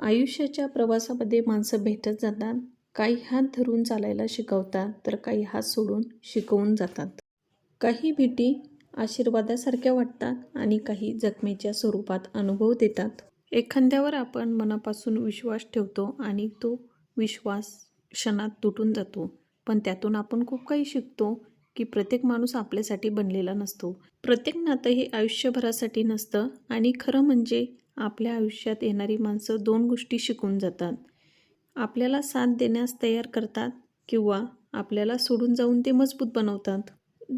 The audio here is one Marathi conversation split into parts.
आयुष्याच्या प्रवासामध्ये माणसं भेटत जातात. काही हात धरून चालायला शिकवतात तर काही हात सोडून शिकवून जातात. काही भेटी आशीर्वादासारख्या वाटतात आणि काही जखमेच्या स्वरूपात अनुभव देतात. एखाद्यावर आपण मनापासून विश्वास ठेवतो आणि तो विश्वास क्षणात तुटून जातो. पण त्यातून आपण खूप काही शिकतो की प्रत्येक माणूस आपल्यासाठी बनलेला नसतो. प्रत्येक नातं हे आयुष्यभरासाठी नसतं आणि खरं म्हणजे आपल्या आयुष्यात येणारी माणसं दोन गोष्टी शिकून जातात. आपल्याला साथ देण्यास तयार करतात किंवा आपल्याला सोडून जाऊन ते मजबूत बनवतात.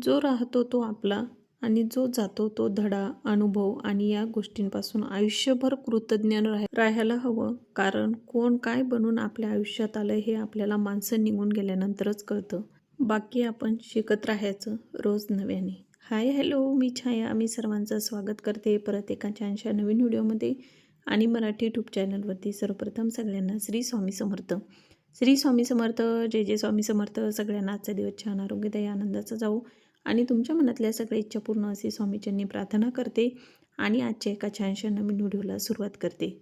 जो राहतो तो आपला आणि जो जातो तो धडा अनुभव आणि या गोष्टींपासून आयुष्यभर कृतज्ञ राह राहायला हवं. कारण कोण काय बनून आपल्या आयुष्यात आलं हे आपल्याला माणसं निघून गेल्यानंतरच कळतं. बाकी आपण शिकत राहायचं रोज नव्याने. हाय हॅलो मी छाया. मी सर्वांचं स्वागत करते परत एका छानशा नवीन व्हिडिओमध्ये आणि मराठी यूट्यूब चॅनलवरती सर्वप्रथम सगळ्यांना श्री स्वामी समर्थ. श्री स्वामी समर्थ जय जय स्वामी समर्थ. सगळ्यांना आजचा दिवस छान आरोग्यदायी आनंदाचा जाऊ आणि तुमच्या मनातल्या सगळ्या इच्छा पूर्ण असे स्वामीच्यांनी प्रार्थना करते आणि आजच्या एका छानशा नवीन व्हिडिओला सुरुवात करते.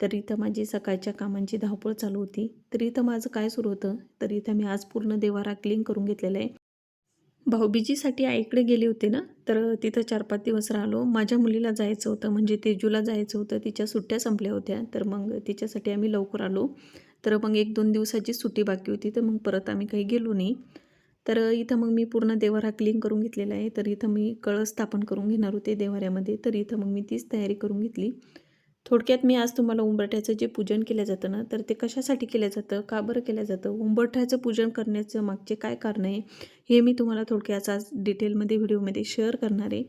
तर इथं माझी सकाळच्या कामांची धावपळ चालू होती. तर इथं माझं काय सुरू होतं? तर इथं मी आज पूर्ण देवारा क्लीन करून घेतलेलं आहे. भाऊबीजीसाठी आईकडे गेले होते ना तर तिथं चार पाच दिवस राहिलो. माझ्या मुलीला जायचं होतं म्हणजे तेजूला जायचं होतं. तिच्या सुट्ट्या संपल्या होत्या तर मग तिच्यासाठी आम्ही लवकर आलो. तर मग एक दोन दिवसाची सुट्टी बाकी होती तर मग परत आम्ही काही गेलो नाही. तर इथं मग मी पूर्ण देवारा क्लीन करून घेतलेला आहे. तर इथं मी कळस स्थापन करून घेणार होते देवाऱ्यामध्ये. तर इथं मग मी तीच तयारी करून घेतली. थोडक्यात मी आज तुम्हाला उंबरठ्याचं जे पूजन केलं जातं ना तर ते कशासाठी केलं जातं? का बरं केलं जातं? उंबरठ्याचं पूजन करण्याचं मागचे काय कारण आहे? हे मी तुम्हाला थोडक्यात आज डिटेलमध्ये व्हिडिओमध्ये शेअर करणार आहे.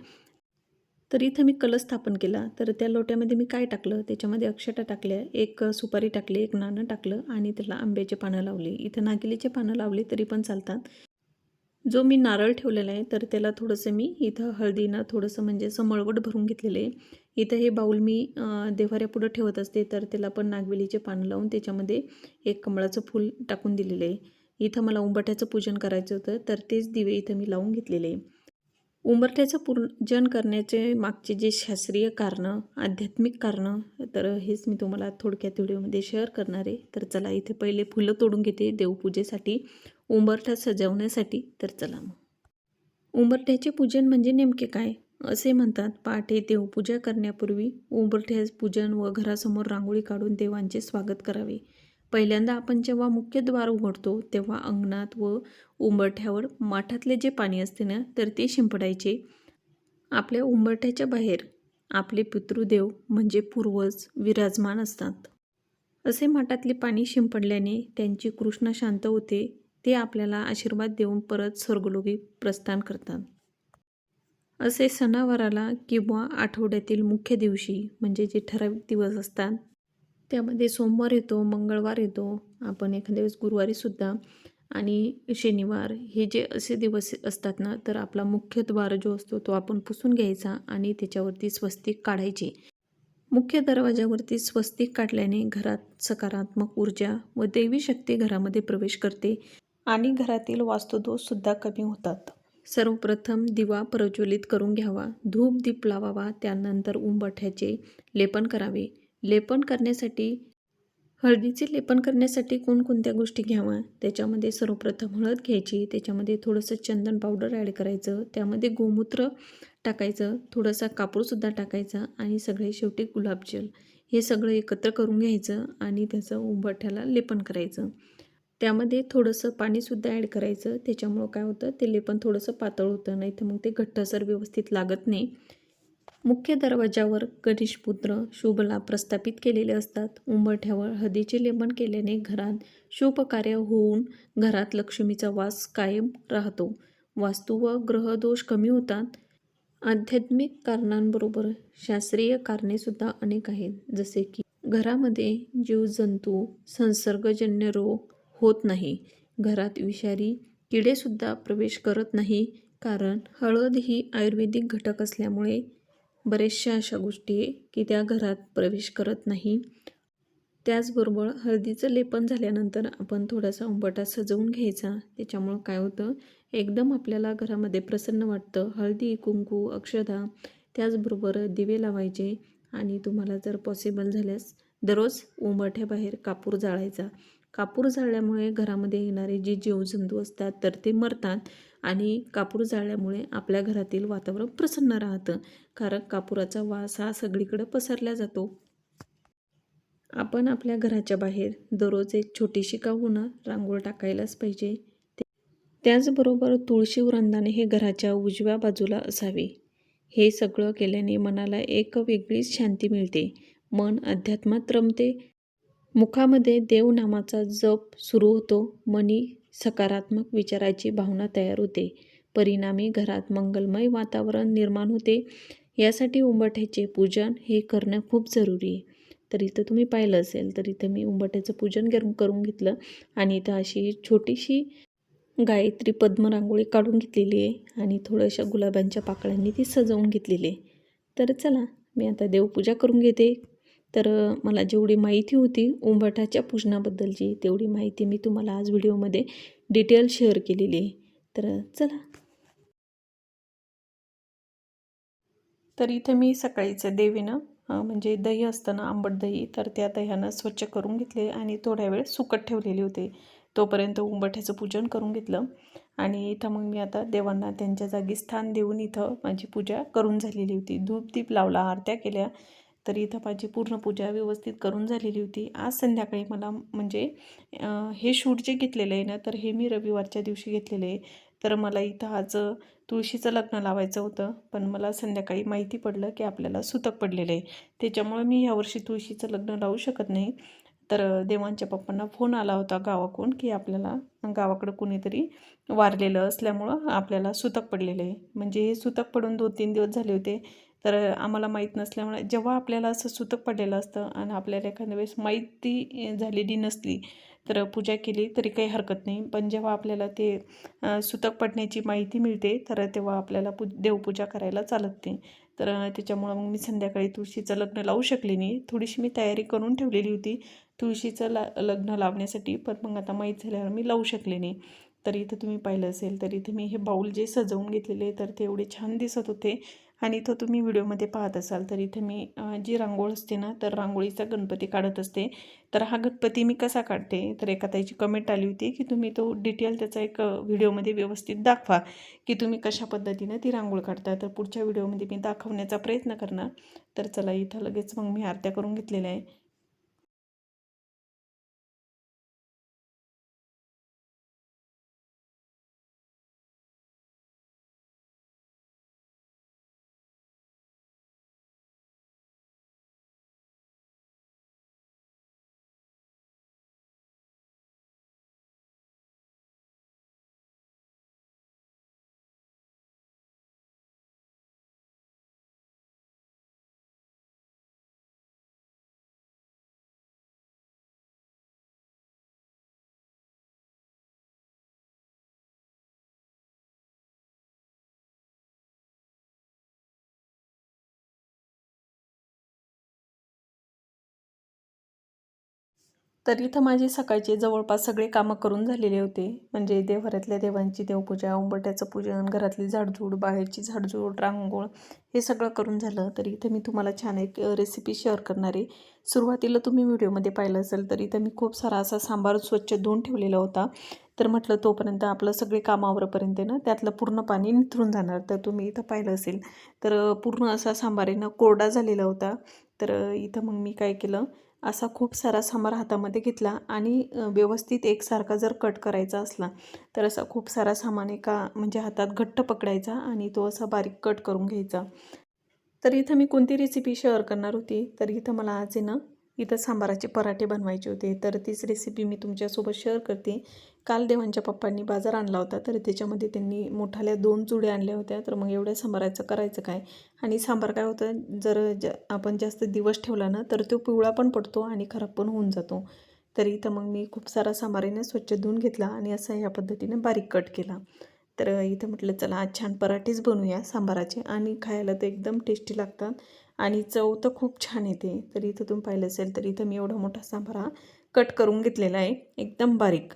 तर इथं मी कलश स्थापन केला. तर त्या लोट्यामध्ये मी काय टाकलं? त्याच्यामध्ये अक्षता टाकल्या एक सुपारी टाकली एक नाणं टाकलं आणि त्याला आंब्याचे पानं लावले. इथं नागिलीचे पानं लावले तरी पण चालतात. जो मी नारळ ठेवलेला आहे तर त्याला थोडंसं मी इथं हळदीनं थोडंसं म्हणजे असं मळवट भरून घेतलेलं आहे. इथं हे बाऊल मी देवाऱ्यापुढं ठेवत असते तर त्याला पण नागवेलीचे पानं लावून त्याच्यामध्ये एक कमळाचं फूल टाकून दिलेलं आहे. इथं मला उंबरठ्याचं पूजन करायचं होतं तर तेच दिवे इथं मी लावून घेतलेले आहे. उंबरठ्याचं पूजन करण्याचे मागचे जे शास्त्रीय कारणं आध्यात्मिक कारणं तर हेच मी तुम्हाला थोडक्यात व्हिडिओमध्ये शेअर करणार आहे. तर चला इथे पहिले फुलं तोडून घेते देवपूजेसाठी उंबरठा सजवण्यासाठी तर चला मग. उंबरठ्याचे पूजन म्हणजे नेमके काय? असे म्हणतात पहाटे देवपूजा करण्यापूर्वी उंबरठ्यास पूजन व घरासमोर रांगोळी काढून देवांचे स्वागत करावे. पहिल्यांदा आपण जेव्हा मुख्य द्वार उघडतो तेव्हा अंगणात व उंबरठ्यावर माठातले जे पाणी असते ना तर ते शिंपडायचे. आपल्या उंबरठ्याच्या बाहेर आपले पितृदेव म्हणजे पूर्वज विराजमान असतात. असे माठातले पाणी शिंपडल्याने त्यांची कृष्ण शांत होते ते आपल्याला आशीर्वाद देऊन परत स्वर्गलोकी प्रस्थान करतात. असे सणावाराला किंवा आठवड्यातील मुख्य दिवशी म्हणजे जे ठराविक दिवस असतात त्यामध्ये सोमवार येतो मंगळवार येतो आपण एखाद्या वेळेस गुरुवारीसुद्धा आणि शनिवार हे जे असे दिवस असतात ना तर आपला मुख्य द्वार जो असतो तो आपण पुसून घ्यायचा आणि त्याच्यावरती स्वस्तिक काढायची. मुख्य दरवाजावरती स्वस्तिक काढल्याने घरात सकारात्मक ऊर्जा व देवी शक्ती घरामध्ये प्रवेश करते आणि घरातील वास्तुदोषसुद्धा कमी होतात. सर्वप्रथम दिवा प्रज्वलित करून घ्यावा. धूप दीप लावावा. त्यानंतर उंबठ्याचे लेपन करावे. लेपन करण्यासाठी हळदीचे लेपन करण्यासाठी कोणकोणत्या गोष्टी घ्यावा त्याच्यामध्ये सर्वप्रथम हळद घ्यायची. त्याच्यामध्ये थोडंसं चंदन पावडर ॲड करायचं. त्यामध्ये गोमूत्र टाकायचं. थोडासा कापूरसुद्धा टाकायचा. आणि सगळे शेवटी गुलाबजल. हे सगळं एकत्र करून घ्यायचं आणि त्याचं उंबठ्याला लेपन करायचं. त्यामध्ये थोडंसं पाणीसुद्धा ॲड करायचं. त्याच्यामुळं काय होतं ते लेपन थोडंसं पातळ होतं नाही तर मग ते घट्टसर व्यवस्थित लागत नाही. मुख्य दरवाजावर गणेशपुत्र शुभला प्रस्थापित केलेले असतात. उंबरठ्यावर हळदीचे लेपन केल्याने घरात शुभ कार्य होऊन घरात लक्ष्मीचा वास कायम राहतो. वास्तू व ग्रहदोष कमी होतात. आध्यात्मिक कारणांबरोबर शास्त्रीय कारणेसुद्धा अनेक आहेत. जसे की घरामध्ये जीवजंतू संसर्गजन्य रोग होत नाही. घरात विषारी किडेसुद्धा प्रवेश करत नाही. कारण हळद ही आयुर्वेदिक घटक असल्यामुळे बऱ्याचशा अशा गोष्टी आहे की त्या घरात प्रवेश करत नाही. त्याचबरोबर हळदीचं लेपन झाल्यानंतर आपण थोडासा उंबटा सजवून घ्यायचा. त्याच्यामुळं काय होतं? एकदम आपल्याला घरामध्ये प्रसन्न वाटतं. हळदी कुंकू अक्षदा त्याचबरोबर दिवे लावायचे. आणि तुम्हाला जर पॉसिबल झाल्यास दररोज उंबठ्याबाहेर कापूर जाळायचा. कापूर जाळल्यामुळे घरामध्ये येणारे जे जीवजंतू असतात तर ते मरतात आणि कापूर जाळल्यामुळे आपल्या घरातील वातावरण प्रसन्न राहतं. कारण कापुराचा वास हा सगळीकडे पसरला जातो. आपण आपल्या घराच्या बाहेर दररोज एक छोटीशी का होणं रांगोळ टाकायलाच पाहिजे. त्याचबरोबर तुळशी वृंदाने हे घराच्या उजव्या बाजूला असावे. हे सगळं केल्याने मनाला एक वेगळीच शांती मिळते. मन अध्यात्मात रमते. मुखामध्ये देवनामाचा जप सुरू होतो. मनी सकारात्मक विचाराची भावना तयार होते. परिणामी घरात मंगलमय वातावरण निर्माण होते. यासाठी उंबठ्याचे पूजन हे करणं खूप जरुरी आहे. तर इथं तुम्ही पाहिलं असेल तर इथं मी उंबठ्याचं पूजन करून करून घेतलं आणि इथं अशी छोटीशी गायत्री पद्मरांगोळी काढून घेतलेली आहे आणि थोड्याशा गुलाबांच्या पाकळ्यांनी ती सजवून घेतलेली आहे. तर चला मी आता देवपूजा करून घेते. तर मला जेवढी माहिती होती उंबरठाच्या पूजनाबद्दलची तेवढी माहिती मी तुम्हाला आज व्हिडिओमध्ये डिटेल शेअर केलेली आहे. तर चला. तर इथं मी सकाळीचं देवीनं म्हणजे दही असतं ना आंबट दही तर त्या दह्यानं स्वच्छ करून घेतले आणि थोड्या वेळ सुकट ठेवलेले होते. तोपर्यंत उंबठ्याचं पूजन करून घेतलं आणि इथं मग मी आता देवांना त्यांच्या जागी स्थान देऊन इथं माझी पूजा करून झालेली होती. धूप दीप लावला आरत्या केल्या तर इथं माझी पूर्ण पूजा व्यवस्थित करून झालेली होती. आज संध्याकाळी मला म्हणजे हे शूट जे घेतलेलं आहे ना तर हे मी रविवारच्या दिवशी घेतलेलं आहे. तर मला इथं आज तुळशीचं लग्न लावायचं होतं. पण मला संध्याकाळी माहिती पडलं की आपल्याला सुतक पडलेलं आहे. त्याच्यामुळे मी यावर्षी तुळशीचं लग्न लावू शकत नाही. तर देवांच्या पप्पांना फोन आला होता गावाकडून की आपल्याला गावाकडं कुणीतरी वारलेलं असल्यामुळं आपल्याला सुतक पडलेलं आहे. म्हणजे हे सुतक पडून दोन तीन दिवस झाले होते. तर आम्हाला माहीत नसल्यामुळे जेव्हा आपल्याला असं सुतक पडलेलं असतं आणि आपल्याला एखाद्या वेळेस माहिती झालेली नसली तर पूजा केली तरी काही हरकत नाही. पण जेव्हा आपल्याला ते सुतक पडण्याची माहिती मिळते तर तेव्हा आपल्याला पू देवपूजा करायला चालत नाही. तर त्याच्यामुळं मग मी संध्याकाळी तुळशीचं लग्न लावू शकले नाही. थोडीशी मी तयारी करून ठेवलेली होती तुळशीचं ला लग्न लावण्यासाठी पण मग आता माहीत झाल्यावर मी लावू शकले नाही. तर इथं तुम्ही पाहिलं असेल तर इथे मी हे बाऊल जे सजवून घेतलेले तर ते एवढे छान दिसत होते. आणि इथं तुम्ही व्हिडिओमध्ये पाहत असाल तर इथं मी जी रांगोळ असते ना तर रांगोळीचा गणपती काढत असते. तर हा गणपती मी कसा काढते? तर एका त्याची कमेंट आली होती की तुम्ही तो डिटेल त्याचा एक व्हिडिओमध्ये व्यवस्थित दाखवा की तुम्ही कशा पद्धतीनं ती रांगोळ काढता. तर पुढच्या व्हिडिओमध्ये मी दाखवण्याचा प्रयत्न करणार. तर चला इथं लगेच मग मी आरत्या करून घेतलेल्या आहे. तर इथं माझे सकाळचे जवळपास सगळे कामं करून झालेले होते. म्हणजे देवघरातल्या देवांची देवपूजा उंबरट्याचं पूजन घरातली झाडझूड बाहेरची झाडझूड रांगोळ हे सगळं करून झालं. तर इथं मी तुम्हाला छान एक रेसिपी शेअर करणार आहे. सुरुवातीला तुम्ही व्हिडिओमध्ये पाहिलं असेल तर इथं मी खूप सारा असा सांबार स्वच्छ धुवून ठेवलेला होता. तर म्हटलं तोपर्यंत आपलं सगळे कामावरपर्यंत ना त्यातलं पूर्ण पाणी निथरून जाणार. तर तुम्ही इथं पाहिलं असेल तर पूर्ण असा सांबार आहे ना कोरडा झालेला होता. तर इथं मग मी काय केलं असा खूप सारा सांबार हातामध्ये घेतला आणि व्यवस्थित एकसारखा जर कट करायचा असला तर असा खूप सारा सामान एका म्हणजे हातात घट्ट पकडायचा आणि तो असा बारीक कट करून घ्यायचा. तर इथं मी कोणती रेसिपी शेअर करणार होती? तर इथं मला आज आहे ना इथं सांबाराचे पराठे बनवायचे होते. तर तीच रेसिपी मी तुमच्यासोबत शेअर करते. काल देवांच्या पप्पांनी बाजार आणला होता. तर त्याच्यामध्ये त्यांनी मोठाल्या दोन चुड्या आणल्या होत्या. तर मग एवढ्या सांबाराचं करायचं काय? आणि सांबार काय होतं? जर ज आपण जास्त दिवस ठेवला ना तर तो पिवळा पण पडतो आणि खराब पण होऊन जातो. तर इथं मग मी खूप सारा सांबारीने स्वच्छ धुवून घेतला आणि असा ह्या पद्धतीने बारीक कट केला. तर इथं म्हटलं चला आज छान पराठेच बनवूया सांबाराचे. आणि खायला तर एकदम टेस्टी लागतात. आणि चव तर खूप छान येते. तर इथं तुम्ही पाहिलं असेल तर इथं मी एवढा मोठा सांबारा कट करून घेतलेला आहे. एकदम बारीक.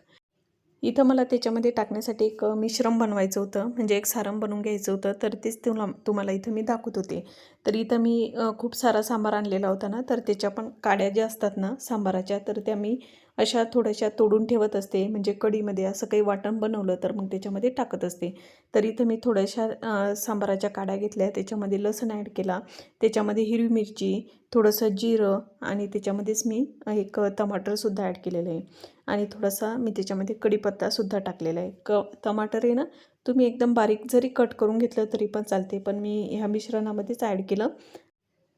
इथं मला त्याच्यामध्ये टाकण्यासाठी एक मिश्रम बनवायचं होतं. म्हणजे एक सारम बनवून घ्यायचं होतं. तर तेच तुला तुम्हाला इथं मी दाखवत होते. तर इथं मी खूप सारा सांबार आणलेला होता ना तर त्याच्या पण काड्या ज्या असतात ना सांबाराच्या तर त्या मी अशा थोड्याशा तोडून ठेवत असते. म्हणजे कढीमध्ये असं काही वाटण बनवलं तर मग त्याच्यामध्ये टाकत असते. तर इथं मी थोड्याशा सांबाराच्या काड्या घेतल्या. त्याच्यामध्ये लसण ॲड केला. त्याच्यामध्ये हिरवी मिरची थोडंसं जिरं आणि त्याच्यामध्येच मी एक टमाटरसुद्धा ॲड केलेलं आहे. आणि थोडासा मी त्याच्यामध्ये कढीपत्तासुद्धा टाकलेला आहे. क टमाटर आहे ना तुम्ही एकदम बारीक जरी कट करून घेतलं तरी पण चालते. पण मी ह्या मिश्रणामध्येच ॲड केलं.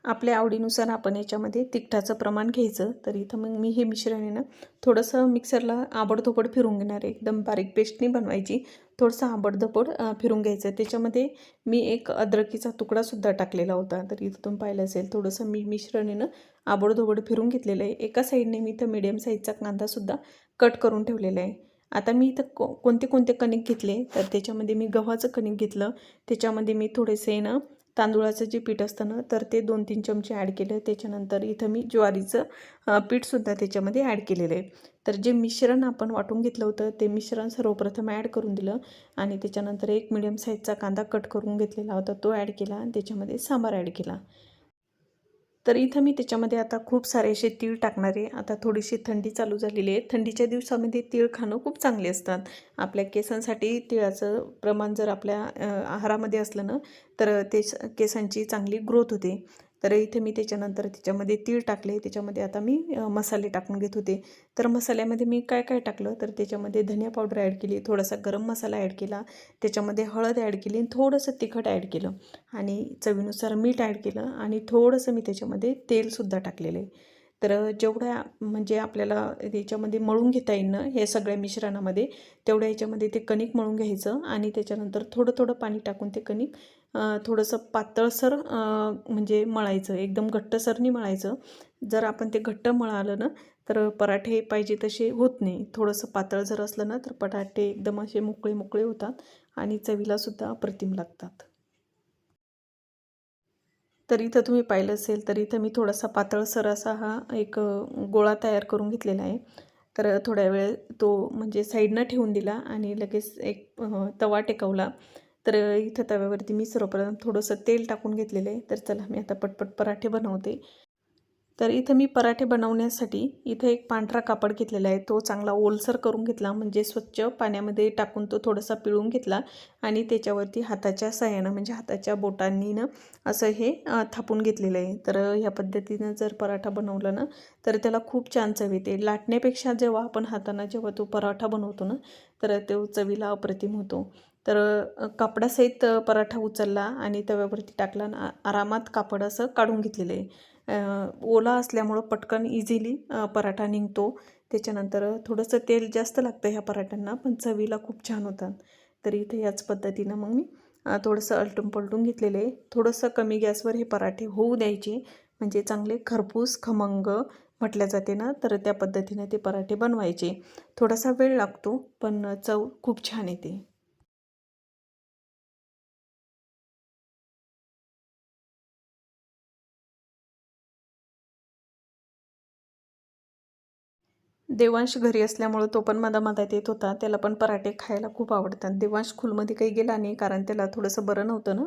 आपल्या आवडीनुसार आपण याच्यामध्ये तिखटाचं प्रमाण घ्यायचं. तर इथं मग मी हे मिश्रण आहे ना थोडंसं मिक्सरला आबडधोबड फिरून घेणार आहे. एकदम बारीक पेस्ट नाही बनवायची. थोडंसं आबडधोबड फिरून घ्यायचं त्याच्यामध्ये मी एक अद्रकीचा तुकडासुद्धा टाकलेला होता. तर इथं तुम्ही पाहिलं असेल थोडंसं मी मिश्रण आहे ना आबडधोबड फिरून घेतलेलं आहे. एका साईडने मी इथं मिडियम साईजचा कांदासुद्धा कट करून ठेवलेला आहे. आता मी इथं को कोणते कोणते कणिक घेतले? तर त्याच्यामध्ये मी गव्हाचं कणिक घेतलं. त्याच्यामध्ये मी थोडेसे ना तांदुळाचं जे पीठ असतं ना तर ते दोन तीन चमचे ॲड केलं. त्याच्यानंतर इथं मी ज्वारीचं पीठसुद्धा त्याच्यामध्ये ॲड केलेलं आहे. तर जे मिश्रण आपण वाटून घेतलं होतं ते मिश्रण सर्वप्रथम ॲड करून दिलं आणि त्याच्यानंतर एक मिडियम साईजचा कांदा कट करून घेतलेला होता तो ॲड केला आणि त्याच्यामध्ये सांबार ॲड केला. तर इथं मी त्याच्यामध्ये आता खूप सारे असे तीळ टाकणार आहे. आता थोडीशी थंडी चालू झालेली आहे. थंडीच्या दिवसामध्ये तीळ खाणं खूप चांगले असतात. आपल्या केसांसाठी तिळाचं प्रमाण जर आपल्या आहारामध्ये असलं ना तर ते स- केसांची चांगली ग्रोथ होते. तर इथे मी त्याच्यानंतर त्याच्यामध्ये तीळ टाकले. त्याच्यामध्ये आता मी मसाले टाकून घेत होते. तर मसाल्यामध्ये मी काय काय टाकलं? तर त्याच्यामध्ये धनिया पावडर ॲड केली थोडासा गरम मसाला ॲड केला. त्याच्यामध्ये हळद ॲड केली आणि थोडंसं तिखट ॲड केलं आणि चवीनुसार मीठ ॲड केलं आणि थोडंसं मी त्याच्यामध्ये तेलसुद्धा टाकलेलं. आहे तर जेवढ्या म्हणजे आपल्याला त्याच्यामध्ये मळून घेता येईल ना हे सगळ्या मिश्रणामध्ये तेवढ्या याच्यामध्ये ते कणिक मळून घ्यायचं आणि त्याच्यानंतर थोडं थोडं पाणी टाकून ते कणिक थोडंसं पातळसर म्हणजे मळायचं एकदम घट्टसरनी मळायचं. जर आपण ते घट्ट मळालं ना तर पराठे पाहिजे तसे होत नाही. थोडंसं पातळ जर असलं ना तर पराठे एकदम असे मोकळे मोकळे होतात आणि चवीलासुद्धा अप्रतिम लागतात. तर इथं तुम्ही पाहिलं असेल तर इथं मी थोडासा पातळसर असा हा एक गोळा तयार करून घेतलेला आहे. तर थोड्या वेळ तो म्हणजे साईडनं ठेवून दिला आणि लगेच एक तवा टेकवला. तर इथं तव्यावरती मी सर्वप्रथम थोडंसं तेल टाकून घेतलेलं आहे. तर चला मी आता पटपट पराठे बनवते. तर इथं मी पराठे बनवण्यासाठी इथं एक पांढरा कापड घेतलेला आहे. तो चांगला ओलसर करून घेतला म्हणजे स्वच्छ पाण्यामध्ये टाकून तो थोडासा पिळून घेतला आणि त्याच्यावरती हाताच्या सहाय्यानं म्हणजे हाताच्या बोटांनी ना असं हे थापून घेतलेलं आहे. तर ह्या पद्धतीनं जर पराठा बनवला ना तर त्याला खूप छान चव येते. लाटण्यापेक्षा जेव्हा आपण हातानं जेव्हा तो पराठा बनवतो ना तर तो चवीला अप्रतिम होतो. तर कापडासहित पराठा उचलला आणि तव्यावरती टाकला आणि आरामात कापड असं काढून घेतलेलं आहे. ओला असल्यामुळं पटकन इझिली पराठा निघतो. त्याच्यानंतर थोडंसं तेल जास्त लागतं ह्या पराठ्यांना पण चवीला खूप छान होतात. तर इथे याच पद्धतीनं मग मी थोडंसं अलटून पलटून घेतलेलं आहे. थोडंसं कमी गॅसवर हे पराठे होऊ द्यायचे. म्हणजे चांगले खरपूस खमंग म्हटल्या जाते ना तर त्या पद्धतीने ते पराठे बनवायचे. थोडासा वेळ लागतो पण चव खूप छान येते. देवांश घरी असल्यामुळं तो पण मधा मधात येत होता. त्याला पण पराठे खायला खूप आवडतात. देवांश खुलमध्ये काही गेला नाही कारण त्याला थोडंसं बरं नव्हतं ना.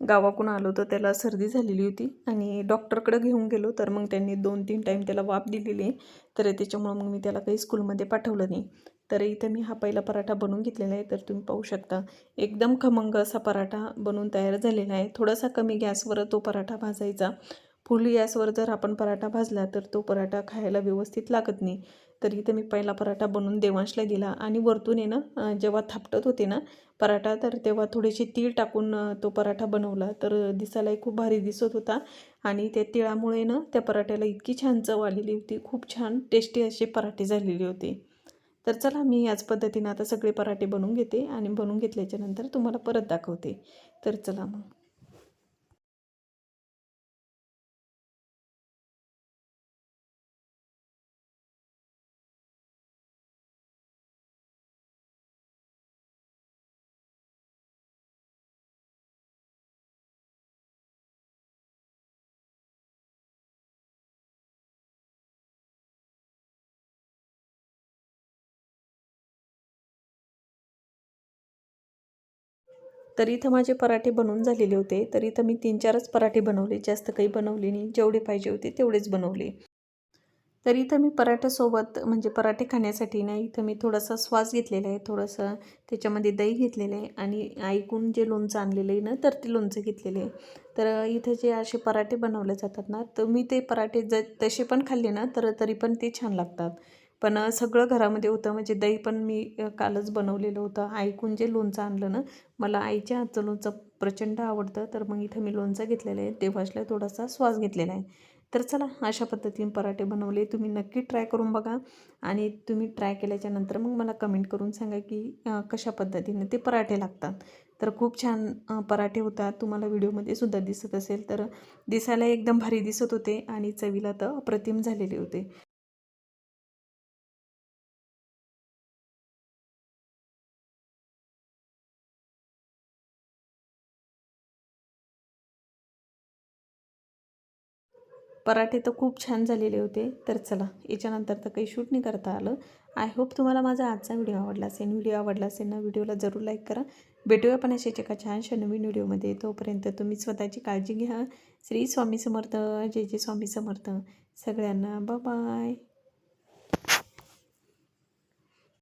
गावाकडून आलो तर त्याला सर्दी झालेली होती आणि डॉक्टरकडं घेऊन गेलो तर मग त्यांनी दोन तीन टाईम त्याला वाफ दिलेली. आहे तर त्याच्यामुळं मग मी त्याला काही स्कूलमध्ये पाठवलं नाही. तर इथं मी हा पहिला पराठा बनवून घेतलेला आहे तर तुम्ही पाहू शकता. एकदम खमंग असा पराठा बनवून तयार झालेला आहे. थोडासा कमी गॅसवर तो पराठा भाजायचा. फुल गॅसवर जर आपण पराठा भाजला तर तो पराठा खायला व्यवस्थित लागत नाही. तर इथं मी पहिला पराठा बनवून देवांशला दिला. आणि वरतून आहे ना जेव्हा थापटत होते ना पराठा तर तेव्हा थोडेसे तीळ टाकून तो पराठा बनवला. तर दिसायलाही खूप भारी दिसत होता. आणि त्या तिळामुळे ना त्या पराठ्याला इतकी छान चव आलेली होती. खूप छान टेस्टी असे पराठे झालेले होते. तर चला मी याच पद्धतीनं आता सगळे पराठे बनवून घेते. आणि बनवून घेतल्याच्यानंतर तुम्हाला परत दाखवते. तर चला मग. तर इथं माझे पराठे बनवून झालेले होते. तर इथं मी तीन चारच पराठे बनवले. जास्त काही बनवले नाही. जेवढे पाहिजे होते तेवढेच बनवले. तर इथं मी पराठ्यासोबत म्हणजे पराठे खाण्यासाठी ना इथं मी थोडासा श्वास घेतलेला आहे. थोडंसं त्याच्यामध्ये दही घेतलेलं आहे. आणि ऐकून जे लोणचं आणलेलं आहे ना तर ते लोणचं घेतलेलं आहे. तर इथं जे असे पराठे बनवले जातात ना तर मी ते पराठे ज तसे पण खाल्ले ना तर तरी पण ते छान लागतात. पण सगळं घरामध्ये होतं. म्हणजे दही पण मी कालच बनवलेलं होतं. ऐकून जे लोणचं आणलं ना मला आईच्या हातचं लोणचं प्रचंड आवडतं. तर मग इथं मी लोणचं घेतलेलं आहे. तेव्हाचला थोडासा श्वास घेतलेला आहे. तर चला अशा पद्धतीने पराठे बनवले. तुम्ही नक्की ट्राय करून बघा. आणि तुम्ही ट्राय केल्याच्यानंतर मग मला कमेंट करून सांगा की कशा पद्धतीने ते पराठे लागतात. तर खूप छान पराठे होतात. तुम्हाला व्हिडिओमध्ये सुद्धा दिसत असेल. तर दिसायला एकदम भारी दिसत होते आणि चवीला तर अप्रतिम झालेले होते. पराठे तर खूप छान झालेले होते. तर चला याच्यानंतर तर काही शूट नाही करता आलं. आय होप तुम्हाला माझा आजचा व्हिडिओ आवडला असेल. व्हिडिओ आवडला असेल ना व्हिडिओला जरूर लाईक करा. भेटूया पण अशाच एका छानशा नवीन व्हिडिओमध्ये तोपर्यंत तुम्ही स्वतःची काळजी घ्या. श्री स्वामी समर्थ. जय जय स्वामी समर्थ. सगळ्यांना बाय